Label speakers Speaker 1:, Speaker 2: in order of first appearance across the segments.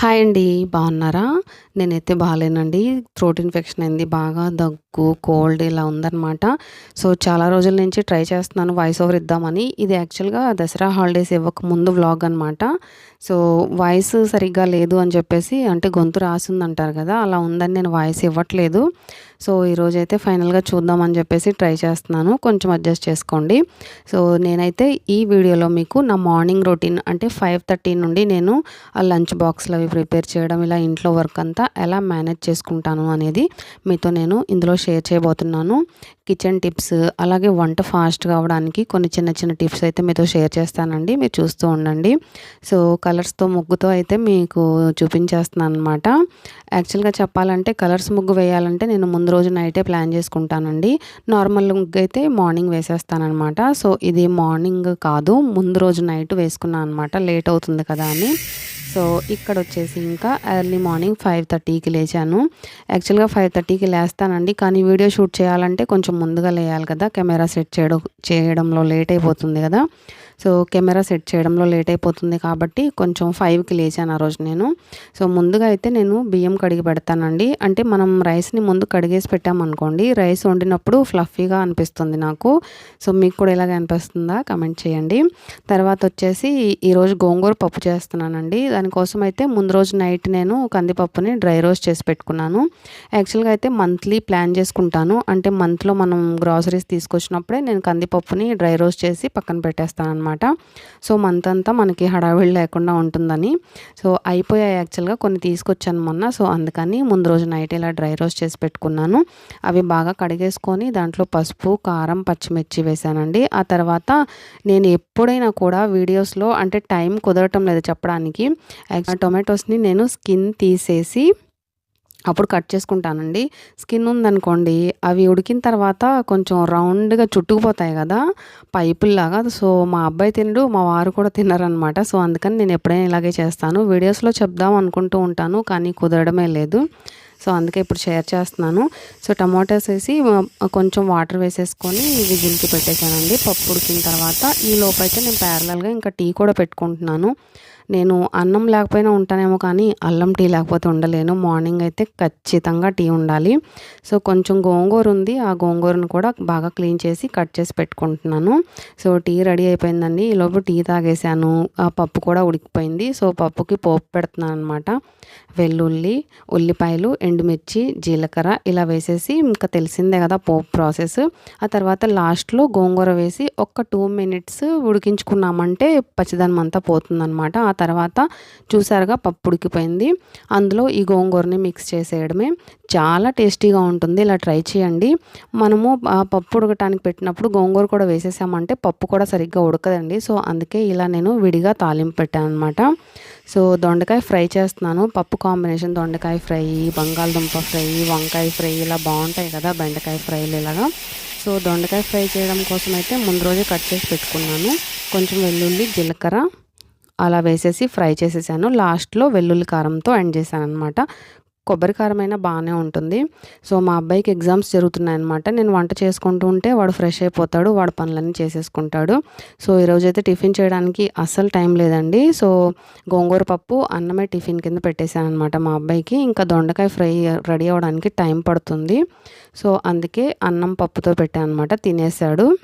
Speaker 1: Hi అండి బాగున్నారా? నేనైతే బాగాలేనండి. థ్రోట్ ఇన్ఫెక్షన్ అయింది బాగా దగ్గు కోల్డ్ ఇలా ఉందన్నమాట. సో చాలా రోజుల నుంచి ట్రై చేస్తున్నాను వాయిస్ ఓవర్ ఇద్దామని. ఇది యాక్చువల్గా దసరా హాలిడేస్ ఇవ్వక ముందు వ్లాగ్ అనమాట సో వాయిస్ సరిగ్గా లేదు అని చెప్పేసి అంటే గొంతు రాసింది అంటారు కదా అలా ఉందని నేను వాయిస్ ఇవ్వట్లేదు. సో ఈరోజైతే ఫైనల్గా చూద్దామని చెప్పేసి ట్రై చేస్తున్నాను. కొంచెం అడ్జస్ట్ చేసుకోండి. సో నేనైతే ఈ వీడియోలో మీకు నా మార్నింగ్ రొటీన్ అంటే ఫైవ్ థర్టీ నుండి నేను ఆ లంచ్ బాక్స్లో ప్రిపేర్ చేయడం ఇలా ఇంట్లో వర్క్ అంతా ఎలా మేనేజ్ చేసుకుంటాను అనేది మీతో నేను ఇందులో షేర్ చేయబోతున్నాను. కిచెన్ టిప్స్ అలాగే వంట ఫాస్ట్ కావడానికి కొన్ని చిన్న చిన్న టిప్స్ అయితే మీతో షేర్ చేస్తానండి. మీరు చూస్తూ ఉండండి. సో కలర్స్తో ముగ్గుతో అయితే మీకు చూపించేస్తున్నాను అనమాట యాక్చువల్గా చెప్పాలంటే కలర్స్ ముగ్గు వేయాలంటే నేను ముందు రోజు నైటే ప్లాన్ చేసుకుంటానండి. నార్మల్ ముగ్గు అయితే మార్నింగ్ వేసేస్తానమాట సో ఇది మార్నింగ్ కాదు ముందు రోజు నైట్ వేసుకున్నాను అనమాట లేట్ అవుతుంది కదా అని. సో ఇక్కడ వచ్చేసి ఇంకా ఎర్లీ మార్నింగ్ ఫైవ్ థర్టీకి లేచాను. యాక్చువల్గా ఫైవ్ థర్టీకి లేస్తానండి. కానీ వీడియో షూట్ చేయాలంటే కొంచెం ముందుగా లేయాలి కదా కెమెరా సెట్ చేయడం చేయడంలో లేట్ అయిపోతుంది కదా. సో కెమెరా సెట్ చేయడంలో లేట్ అయిపోతుంది కాబట్టి కొంచెం ఫైవ్కి లేచాను ఆ రోజు నేను. సో ముందుగా అయితే నేను బియ్యం కడిగి పెడతానండి. అంటే మనం రైస్ని ముందు కడిగేసి పెట్టామనుకోండి రైస్ వండినప్పుడు ఫ్లఫీగా అనిపిస్తుంది నాకు. సో మీకు కూడా ఇలాగ అనిపిస్తుందా? కమెంట్ చేయండి. తర్వాత వచ్చేసి ఈరోజు గోంగూర పప్పు చేస్తున్నానండి. దానికోసం అయితే ముందు రోజు నైట్ నేను కందిపప్పుని డ్రై రోస్ట్ చేసి పెట్టుకున్నాను. యాక్చువల్గా అయితే మంత్లీ ప్లాన్ చేసుకుంటాను. అంటే మంత్లో మనం గ్రాసరీస్ తీసుకొచ్చినప్పుడే నేను కందిపప్పుని డ్రై రోస్ట్ చేసి పక్కన పెట్టేస్తాను అనమాట అనమాట సో మంత్ అంతా మనకి హడావిడి లేకుండా ఉంటుందని. సో అయిపోయాయి యాక్చువల్గా కొన్ని తీసుకొచ్చాను మొన్న. సో అందుకని ముందు రోజు నైట్ ఇలా డ్రై రోస్ట్ చేసి పెట్టుకున్నాను. అవి బాగా కడిగేసుకొని దాంట్లో పసుపు కారం పచ్చిమిర్చి వేశానండి ఆ తర్వాత నేను ఎప్పుడైనా కూడా వీడియోస్లో అంటే టైం కుదరటం లేదు చెప్పడానికి. టొమాటోస్ని నేను స్కిన్ తీసేసి అప్పుడు కట్ చేసుకుంటానండి. స్కిన్ ఉందనుకోండి అవి ఉడికిన తర్వాత కొంచెం రౌండ్గా చుట్టుకుపోతాయి కదా పైపుల్లాగా. సో మా అబ్బాయి తినడు మా వారు కూడా తినరనమాట సో అందుకని నేను ఎప్పుడైనా ఇలాగే చేస్తాను. వీడియోస్లో చెప్దాం అనుకుంటూ ఉంటాను కానీ కుదరడమే లేదు. సో అందుకే ఇప్పుడు షేర్ చేస్తున్నాను. సో టమాటాస్ వేసి కొంచెం వాటర్ వేసేసుకొని విజిల్కి పెట్టేశానండి. పప్పు ఉడికిన తర్వాత ఈ లోపైతే నేను ప్యారలల్గా ఇంకా టీ కూడా పెట్టుకుంటున్నాను. నేను అన్నం లేకపోయినా ఉంటానేమో కానీ అల్లం టీ లేకపోతే ఉండలేను. మార్నింగ్ అయితే ఖచ్చితంగా టీ ఉండాలి. సో కొంచెం గోంగూర ఉంది. ఆ గోంగూరను కూడా బాగా క్లీన్ చేసి కట్ చేసి పెట్టుకుంటున్నాను. సో టీ రెడీ అయిపోయిందండి. ఈలోపు టీ తాగేసాను ఆ పప్పు కూడా ఉడికిపోయింది. సో పప్పుకి పోపు పెడుతున్నాను అనమాట వెల్లుల్లి ఉల్లిపాయలు ఎండుమిర్చి జీలకర్ర ఇలా వేసేసి ఇంకా తెలిసిందే కదా పోపు ప్రాసెస్. ఆ తర్వాత లాస్ట్లో గోంగూర వేసి ఒక టూ మినిట్స్ ఉడికించుకున్నామంటే పచ్చిదనం అంతా పోతుందనమాట ఆ తర్వాత చూసారుగా పప్పు ఉడికిపోయింది. అందులో ఈ గోంగూరని మిక్స్ చేసేయడమే. చాలా టేస్టీగా ఉంటుంది. ఇలా ట్రై చేయండి. మనము పప్పు ఉడకటానికి పెట్టినప్పుడు గోంగూర కూడా వేసేసామంటే పప్పు కూడా సరిగ్గా ఉడకదండి. సో అందుకే ఇలా నేను విడిగా తాలింపు పెట్టాను అనమాట సో దొండకాయ ఫ్రై చేస్తున్నాను. పప్పు కాంబినేషన్ దొండకాయ ఫ్రై బంగాళదుంప ఫ్రై వంకాయ ఫ్రై ఇలా బాగుంటాయి కదా బెండకాయ ఫ్రైలు ఇలాగా. సో దొండకాయ ఫ్రై చేయడం కోసం అయితే ముందు రోజే కట్ చేసి పెట్టుకున్నాను. కొంచెం వెల్లుల్లి జీలకర్ర అలా వేసేసి ఫ్రై చేసేసాను. లాస్ట్లో వెల్లుల్లి కారంతో ఎండ్ చేశాను అనమాట కొబ్బరి కారం అయినా బాగానే ఉంటుంది. సో మా అబ్బాయికి ఎగ్జామ్స్ జరుగుతున్నాయన్నమాట. నేను వంట చేసుకుంటూ ఉంటే వాడు ఫ్రెష్ అయిపోతాడు వాడు పనులన్నీ చేసేసుకుంటాడు. సో ఈరోజైతే టిఫిన్ చేయడానికి అస్సలు టైం లేదండి. సో గోంగూర పప్పు అన్నమే టిఫిన్ కింద పెట్టేశాను అనమాట మా అబ్బాయికి. ఇంకా దొండకాయ ఫ్రై రెడీ అవ్వడానికి టైం పడుతుంది. సో అందుకే అన్నం పప్పుతో పెట్టాను అనమాట తినేసాడు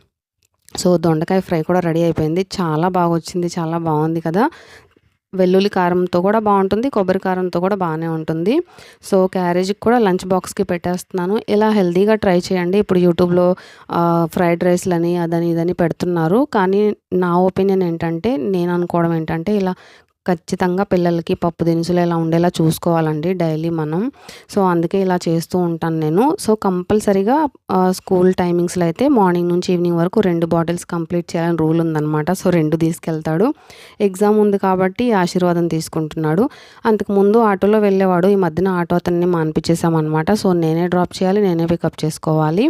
Speaker 1: సో దొండకాయ ఫ్రై కూడా రెడీ అయిపోయింది. చాలా బాగా వచ్చింది చాలా బాగుంది కదా. వెల్లుల్లి కారంతో కూడా బాగుంటుంది కొబ్బరి కారంతో కూడా బాగానే ఉంటుంది. సో క్యారేజ్కి కూడా లంచ్ బాక్స్కి పెట్టేస్తున్నాను. ఇలా హెల్తీగా ట్రై చేయండి. ఇప్పుడు యూట్యూబ్లో ఫ్రైడ్ రైస్లని అదని ఇదని పెడుతున్నారు. కానీ నా ఒపీనియన్ ఏంటంటే నేను అనుకోవడం ఏంటంటే ఇలా ఖచ్చితంగా పిల్లలకి పప్పు దినుసులు ఎలా ఉండేలా చూసుకోవాలండి డైలీ మనం. సో అందుకే ఇలా చేస్తూ ఉంటాను నేను. సో కంపల్సరీగా స్కూల్ టైమింగ్స్లో అయితే మార్నింగ్ నుంచి ఈవినింగ్ వరకు రెండు బాటిల్స్ కంప్లీట్ చేయాలని రూల్ ఉందన్నమాట. సో రెండు తీసుకెళ్తాడు. ఎగ్జామ్ ఉంది కాబట్టి ఆశీర్వాదం తీసుకుంటున్నాడు. అంతకుముందు ఆటోలో వెళ్ళేవాడు. ఈ మధ్యన ఆటో అతన్ని మానిపించేసామన్నమాట సో నేనే డ్రాప్ చేయాలి నేనే పికప్ చేసుకోవాలి.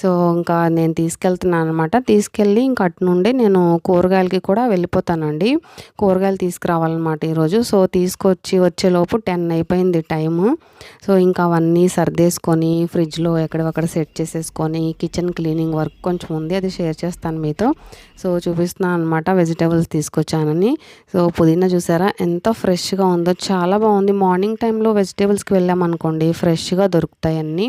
Speaker 1: సో ఇంకా నేను తీసుకెళ్తున్నాను అనమాట తీసుకెళ్ళి ఇంక అటు నుండి నేను కూరగాయలకి కూడా వెళ్ళిపోతానండి. కూరగాయలు తీసుకురావాలన్నమాట ఈరోజు. సో తీసుకొచ్చి వచ్చేలోపు టెన్ అయిపోయింది టైము. సో ఇంకా అవన్నీ సర్దేసుకొని ఫ్రిడ్జ్లో ఎక్కడక్కడ సెట్ చేసేసుకొని కిచెన్ క్లీనింగ్ వర్క్ కొంచెం ఉంది అది షేర్ చేస్తాను మీతో. సో చూపిస్తున్నాను అనమాట వెజిటేబుల్స్ తీసుకొచ్చానని. సో పుదీనా చూసారా ఎంత ఫ్రెష్గా ఉందో. చాలా బాగుంది. మార్నింగ్ టైంలో వెజిటేబుల్స్కి వెళ్ళామనుకోండి ఫ్రెష్గా దొరుకుతాయి అన్నీ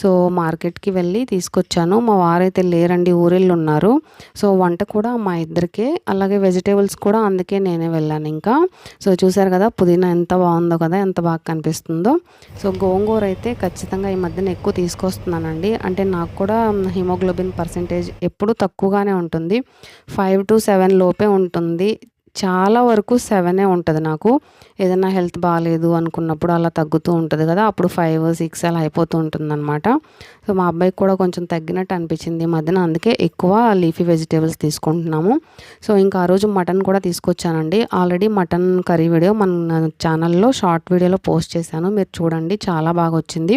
Speaker 1: సో మార్కెట్కి వెళ్ళి తీసుకొచ్చి తీసుకొచ్చాను. మా వారైతే లేరండి ఊరెళ్ళు ఉన్నారు సో వంట కూడా మా ఇద్దరికే అలాగే వెజిటేబుల్స్ కూడా అందుకే నేనే వెళ్ళాను ఇంకా. సో చూసారు కదా పుదీనా ఎంత బాగుందో కదా ఎంత బాగా కనిపిస్తుందో. సో గోంగూర అయితే ఖచ్చితంగా ఈ మధ్యన ఎక్కువ తీసుకొస్తున్నానండి. అంటే నాకు కూడా హిమోగ్లోబిన్ పర్సంటేజ్ ఎప్పుడూ తక్కువగానే ఉంటుంది. ఫైవ్ టు సెవెన్ లోపే ఉంటుంది. చాలా వరకు సెవెనే ఉంటుంది నాకు. ఏదైనా హెల్త్ బాగాలేదు అనుకున్నప్పుడు అలా తగ్గుతూ ఉంటుంది కదా అప్పుడు ఫైవ్ సిక్స్ అలా అయిపోతూ ఉంటుంది అనమాట సో మా అబ్బాయికి కూడా కొంచెం తగ్గినట్టు అనిపించింది మధ్యన. అందుకే ఎక్కువ లీఫీ వెజిటేబుల్స్ తీసుకుంటున్నాము. సో ఇంకా ఆ రోజు మటన్ కూడా తీసుకొచ్చానండి. ఆల్రెడీ మటన్ కర్రీ వీడియో మన ఛానల్లో షార్ట్ వీడియోలో పోస్ట్ చేశాను. మీరు చూడండి చాలా బాగా వచ్చింది.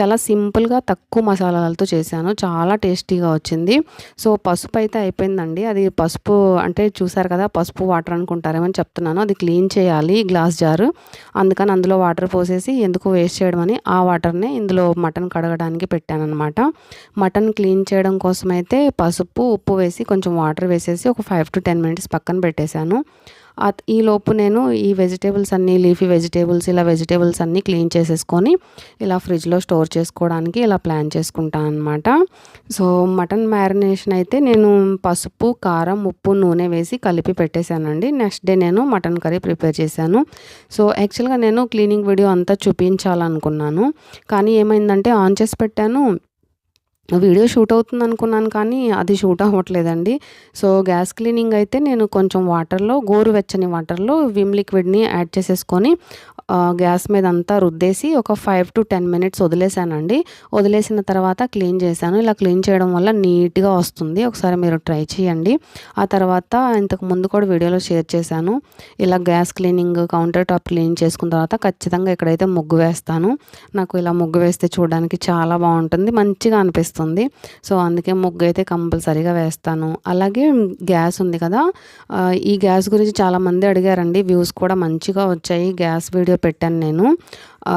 Speaker 1: చాలా సింపుల్గా తక్కువ మసాలాలతో చేశాను. చాలా టేస్టీగా వచ్చింది. సో పసుపు అయితే అయిపోయిందండి. అది పసుపు అంటే చూసారు కదా పసుపు వాటర్ వాటర్ అని చెప్తున్నాను. అది క్లీన్ చేయాలి గ్లాస్ జారు. అందుకని అందులో వాటర్ పోసేసి ఎందుకు వేస్ట్ చేయడం అని ఆ వాటర్ని ఇందులో మటన్ కడగడానికి పెట్టాను అనమాట మటన్ క్లీన్ చేయడం కోసం అయితే పసుపు ఉప్పు వేసి కొంచెం వాటర్ వేసేసి ఒక ఫైవ్ టు టెన్ మినిట్స్ పక్కన పెట్టేశాను. ఈ లోపు నేను ఈ వెజిటేబుల్స్ అన్నీ లీఫీ వెజిటేబుల్స్ ఇలా వెజిటేబుల్స్ అన్నీ క్లీన్ చేసేసుకొని ఇలా ఫ్రిడ్జ్లో స్టోర్ చేసుకోవడానికి ఇలా ప్లాన్ చేసుకుంటాను అనమాట సో మటన్ మ్యారినేషన్ అయితే నేను పసుపు కారం ఉప్పు నూనె వేసి కలిపి పెట్టేశానండి. నెక్స్ట్ డే నేను మటన్ కర్రీ ప్రిపేర్ చేశాను. సో యాక్చువల్గా నేను క్లీనింగ్ వీడియో అంతా చూపించాలనుకున్నాను. కానీ ఏమైందంటే ఆన్ చేసి పెట్టాను. వీడియో షూట్ అవుతుంది అనుకున్నాను కానీ అది షూట్ అవ్వట్లేదండి. సో గ్యాస్ క్లీనింగ్ అయితే నేను కొంచెం వాటర్లో గోరువెచ్చని వాటర్లో విమ్ లిక్విడ్ని యాడ్ చేసేసుకొని గ్యాస్ మీద అంతా రుద్దేసి ఒక ఫైవ్ టు టెన్ మినిట్స్ వదిలేసానండి. వదిలేసిన తర్వాత క్లీన్ చేశాను. ఇలా క్లీన్ చేయడం వల్ల నీట్గా వస్తుంది. ఒకసారి మీరు ట్రై చేయండి. ఆ తర్వాత ఇంతకు ముందు కూడా వీడియోలో షేర్ చేశాను. ఇలా gas cleaning counter top clean చేసుకున్న తర్వాత ఖచ్చితంగా ఇక్కడైతే ముగ్గు వేస్తాను నాకు ఇలా ముగ్గు వేస్తే చూడడానికి చాలా బాగుంటుంది. మంచిగా అనిపిస్తుంది. సో అందుకే ముగ్గు అయితే కంపల్సరీగా వేస్తాను. అలాగే గ్యాస్ ఉంది కదా ఈ గ్యాస్ గురించి చాలామంది అడిగారండి. వ్యూస్ కూడా మంచిగా వచ్చాయి. గ్యాస్ వీడియో పెట్టాను నేను.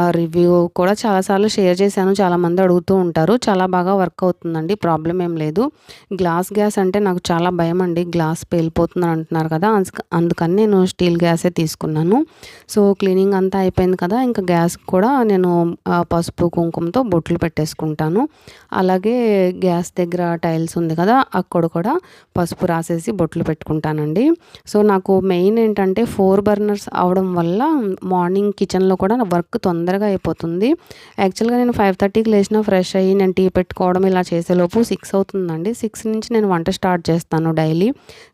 Speaker 1: రివ్యూ కూడా చాలాసార్లు షేర్ చేశాను. చాలామంది అడుగుతూ ఉంటారు. చాలా బాగా వర్క్ అవుతుందండి. ప్రాబ్లం ఏం లేదు. గ్లాస్ గ్యాస్ అంటే నాకు చాలా భయం అండి. గ్లాస్ పేలిపోతుందని అంటున్నారు కదా. అందుకని నేను స్టీల్ గ్యాసే తీసుకున్నాను. సో క్లీనింగ్ అంతా అయిపోయింది కదా. ఇంకా గ్యాస్ కూడా నేను పసుపు కుంకుమతో బొట్లు పెట్టేసుకుంటాను. అలాగే గ్యాస్ దగ్గర టైల్స్ ఉంది కదా. అక్కడ కూడా పసుపు రాసేసి బొట్లు పెట్టుకుంటానండి. సో నాకు మెయిన్ ఏంటంటే ఫోర్ బర్నర్స్ అవడం వల్ల మార్నింగ్ కిచెన్లో కూడా వర్క్ తొందరగా అయిపోతుంది. యాక్చువల్గా నేను ఫైవ్ థర్టీకి లేచిన ఫ్రెష్ అయ్యి నేను టీ పెట్టుకోవడం ఇలా చేసేలోపు సిక్స్ అవుతుందండి. సిక్స్ నుంచి నేను వంట స్టార్ట్ చేస్తాను daily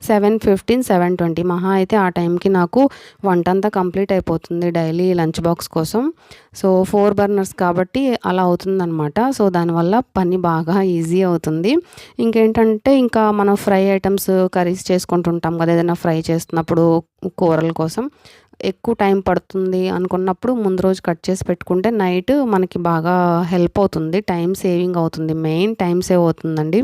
Speaker 1: seven fifteen seven twenty మహా అయితే ఆ టైంకి నాకు వంట అంతా కంప్లీట్ అయిపోతుంది డైలీ లంచ్ బాక్స్ కోసం. సో ఫోర్ బర్నర్స్ కాబట్టి అలా అవుతుందన్నమాట. సో దానివల్ల పని బాగా ఈజీ అవుతుంది. ఇంకేంటంటే ఇంకా మనం ఫ్రై ఐటమ్స్ కర్రీస్ చేసుకుంటుంటాం కదా ఏదైనా ఫ్రై చేస్తున్నప్పుడు కూరల కోసం. ఎక్కువ టైం పడుతుంది అనుకున్నప్పుడు ముందు రోజు కట్ చేసి పెట్టుకుంటే నైట్ మనకి బాగా హెల్ప్ అవుతుంది టైం సేవింగ్ అవుతుంది మెయిన్ టైం సేవ్ అవుతుందండి.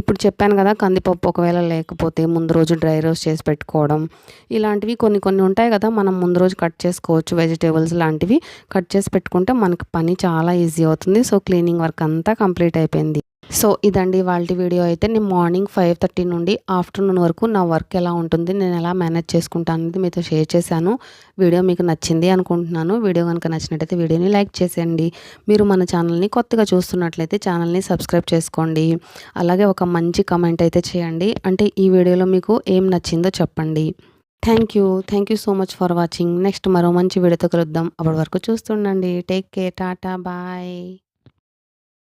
Speaker 1: ఇప్పుడు చెప్పాను కదా కందిపప్పు ఒకవేళ లేకపోతే ముందు రోజు డ్రై రోస్ట్ చేసి పెట్టుకోవడం ఇలాంటివి కొన్ని కొన్ని ఉంటాయి కదా మనం ముందు రోజు కట్ చేసుకోవచ్చు వెజిటేబుల్స్ లాంటివి కట్ చేసి పెట్టుకుంటే మనకి పని చాలా ఈజీ అవుతుంది. సో క్లీనింగ్ వర్క్ అంతా కంప్లీట్ అయిపోయింది. సో ఇదండి వాళ్ళ వీడియో అయితే. నేను మార్నింగ్ ఫైవ్ థర్టీ నుండి ఆఫ్టర్నూన్ వరకు నా వర్క్ ఎలా ఉంటుంది నేను ఎలా మేనేజ్ చేసుకుంటాను అనేది మీతో షేర్ చేశాను. వీడియో మీకు నచ్చింది అనుకుంటున్నాను. వీడియో కనుక నచ్చినట్టయితే వీడియోని లైక్ చేసేయండి. మీరు మన ఛానల్ని కొత్తగా చూస్తున్నట్లయితే ఛానల్ని సబ్స్క్రైబ్ చేసుకోండి. అలాగే ఒక మంచి కమెంట్ అయితే చేయండి. అంటే ఈ వీడియోలో మీకు ఏం నచ్చిందో చెప్పండి. Thank you. Thank you so much for watching. Next మరో మంచి వీడియోతో కలుద్దాం. అప్పటి వరకు చూస్తుండండి. Take care. టాటా. బాయ్.